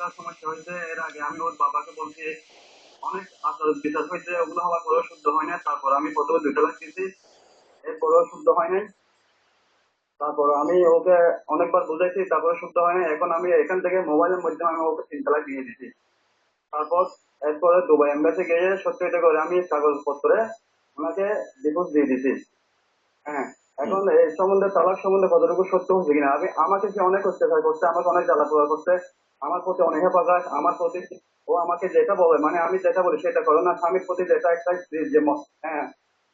একটা সমস্যা হয়েছে? এর আগে আমি ওর বাবাকে বলছি, অনেক আচার বিচার হয়েছে, ওগুলো হওয়ার পরেও শুদ্ধ হয় না তারপর আমি প্রথমে দুইটা লাখ দিয়েছি, এরপরেও শুদ্ধ হয় নাই। তারপর আমি ওকে অনেকবার বুঝাইছি তারপরে শুদ্ধ হয় না এখন আমি এখান থেকে মোবাইলের মাধ্যমে আমি ওকে তিন তালাক দিয়ে দিছি তারপর এরপরে দুবাই এম্বাসি গিয়ে সত্যি এটা করে আমি কাগজপত্রে ওনাকে ডিভোর্স দিয়ে দিছি হ্যাঁ এখন এই সম্বন্ধে, তালাক সম্বন্ধে কতটুকু সত্য হচ্ছে কিনা? আমি, আমাকে সে অনেক অত্যাচার করছে, আমাকে অনেক জ্বালা পোড়া করছে। আমার প্রতি অনেক প্রকাশ আমার প্রতি ও আমাকে যেটা বলে মানে আমি যেটা বলি সেটা করো না। স্বামীর প্রতি যেটা একটা যে হ্যাঁ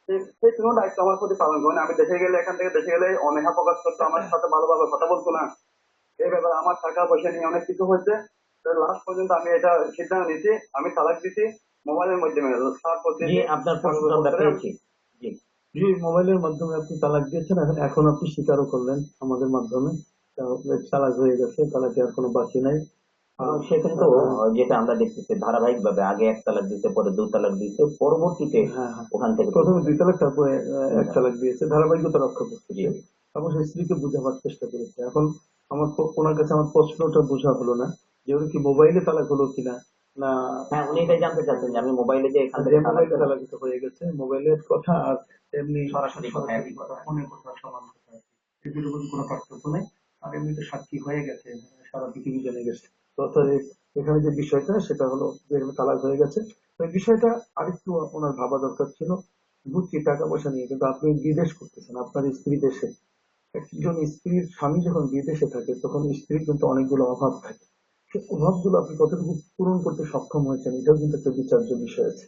সে- সে কোনো দায়িত্ব আমার প্রতি পালন করে না। আমি দেশে গেলে এখান থেকে দেশে গেলে অনেহা প্রকাশ করতো আমার সাথে ভালোভাবে কথা বলতো না। এই ব্যাপারে আমার টাকা পয়সা নিয়ে অনেক কিছু হয়েছে। লাস্ট পর্যন্ত আমি এটা সিদ্ধান্ত নিয়েছি আমি তালাক দিছি মোবাইলের মাধ্যমে। জি আপনার প্রশ্ন আমরা পেয়েছি। জি। জি মোবাইলের মাধ্যমে আপনি তালাক দিয়েছেন এখন এখন আপনি স্বীকারও করলেন আমাদের মাধ্যমে। তাহলে তালাক হয়ে গেছে তালাকে আর কোনো বাকি নাই। এবং সেখানে তো যেটা আমরা দেখতেছি ধারাবাহিক ভাবে আগে এক তালাক দিতে পরে দু তালাক দিতে পরবর্তীতে হ্যাঁ হ্যাঁ। ওখান থেকে প্রথমে দুই তালাক তারপরে এক তালাক দিয়েছে ধারাবাহিকতা রক্ষা করতে এবং সেই স্ত্রীকে বোঝাবার চেষ্টা করেছে। এখন আমার ওনার কাছে আমার প্রশ্নটা বোঝা হলো না যে ওর কি মোবাইলে তালাক হলো কিনা না হ্যাঁ উনি এটাই জানতে চাচ্ছেন যে আমি মোবাইলে যে এখান থেকে মোবাইলে তালাক দিতে হয়ে গেছে মোবাইলের কথা আর এমনি সরাসরি কথা। ফোনের কথা। সমান কথা দুটোর কোনো পার্থক্য নেই। আর এমনিতে সাক্ষী হয়ে গেছে সারা পৃথিবী জেনে গেছে। এখানে যে বিষয়টা, সেটা হলো যে এখানে তালাক হয়ে গেছে। এই বিষয়টা আরেকটু ওনার ভাবা দরকার ছিল। বুঝছি টাকা পয়সা নিয়ে, কিন্তু আপনি বিদেশ করতেছেন, আপনার স্ত্রী দেশে। একজন স্ত্রীর স্বামী যখন বিদেশে থাকে, তখন স্ত্রীর কিন্তু অনেকগুলো অভাব থাকে। সেই অভাবগুলো আপনি কতটুকু পূরণ করতে সক্ষম হয়েছেন, এটাও কিন্তু একটা বিচার্য বিষয় আছে।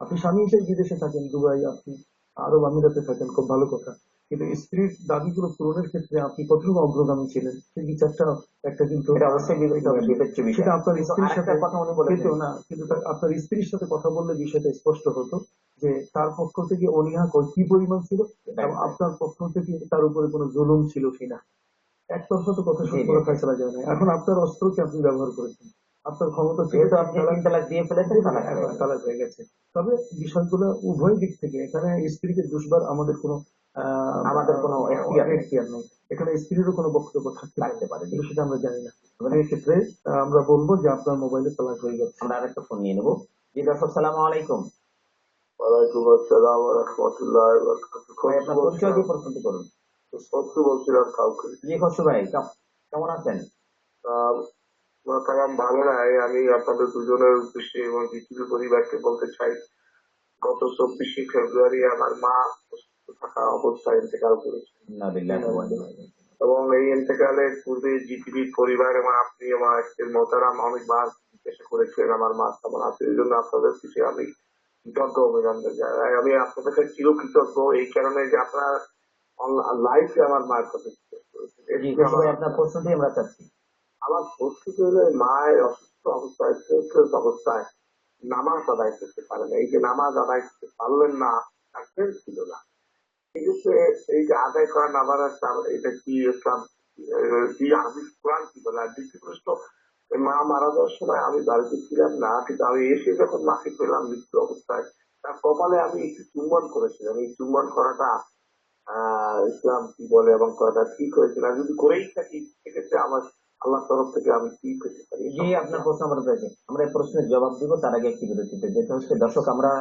আপনি স্বামী হিসেবে বিদেশে থাকেন, দুবাই, আপনি আরব আমিরাতে থাকেন, খুব ভালো কথা। কিন্তু স্ত্রীর দাবিগুলো পূরণের ক্ষেত্রে আপনি কতটুকু অগ্রগামী ছিলেন? সেই বিচারটা একটা কিন্তু সেটা আপনার স্ত্রীর সাথে কথা কিন্তু না কিন্তু আপনার স্ত্রীর সাথে কথা বললে বিষয়টা স্পষ্ট হতো যে তার পক্ষ থেকে অনীহা কি পরিমাণ ছিল? এবং আপনার পক্ষ থেকে তার উপরে কোনো জুলুম ছিল কিনা? এক একতরফা তো কথা শুরু করা ফেসলা যায় না। এখন আপনার অস্ত্রকে আপনি ব্যবহার করেছেন। আপনার ক্ষমতা যেহেতু আপনি তালাক দিয়ে ফেলেছেন তালাক হয়ে গেছে। তালাক হয়ে গেছে। তবে বিষয়গুলো উভয় দিক থেকে এখানে স্ত্রীকে দুষবার আমাদের কোনো আমাদের কোনো এখতিয়ার নেই। এখানে স্ত্রীরও কোনো বক্তব্য থাকতে পারে। কিন্তু সেটা আমরা জানি না। মানে এক্ষেত্রে আহ, আমরা বলব যে আপনার মোবাইলে তালাক হয়ে গেছে। আমরা আরেকটা ফোন নিয়ে নেব। জি দর্শক সালাম আলাইকুম। ওয়ালাইকুম আসসালাম ওয়া রাহমাতুল্লাহি ওয়া বারাকাতুহু। ভাই আপনার পরিচয় দিয়ে প্রশ্নটি করুন সত্য বলছিলাম কাউকে। জি ভাই কেমন আছেন? আহ, ভালো নাই আমি আপনাদের দুজনের উদ্দেশ্যে এবং পৃথিবীর পরিবারকে বলতে চাই গত চব্বিশে ফেব্রুয়ারি আমার মা অসুস্থ থাকা অবস্থায় ইন্তেকাল করেছে না বিল্লাহি ওয়া ইন্না ইলাইহি রাজিউন। এবং এই ইন্তেকালের পূর্বে জিটিভির পরিবার এবং আপনি আমার মোতারাম অনেকবার জিজ্ঞাসা করেছিলেন আমার মা কেমন আছে এই জন্য আপনাদের কিছু আমি কৃতজ্ঞ অভিনন্দন জানাই আমি আপনাদের কাছে চিরকৃতজ্ঞ এই কারণে যে আপনার লাইফে আমার মায়ের কথা করেছেন আপনার আমরা পরিস্থিতি হলো মায়ের অসুস্থ অবস্থায় সেলফলেস অবস্থায় নামাজ আদায় করতে পারেন এই যে নামাজ আদায় করতে পারলেন না, তার ছিল না এই মা মারা যাওয়ার সময় আমি বাড়িতে ছিলাম না, কিন্তু আমি এসে যখন মাকে পেলাম মৃত্যু অবস্থায়, তার কপালে আমি একটু চুম্বন করেছিলাম। এই চুম্বন করাটা ইসলাম কি বলে এবং করাটা ঠিক হয়েছিল আর যদি করেই থাকি, সেক্ষেত্রে আমার আল্লাহ তরফ থেকে আমি কি পেতে পারি? আপনার প্রশ্ন আমরা আমরা এই প্রশ্নের জবাব দিব, তার আগে একটি বিরতিতে যেটা হচ্ছে। দর্শক, আমরা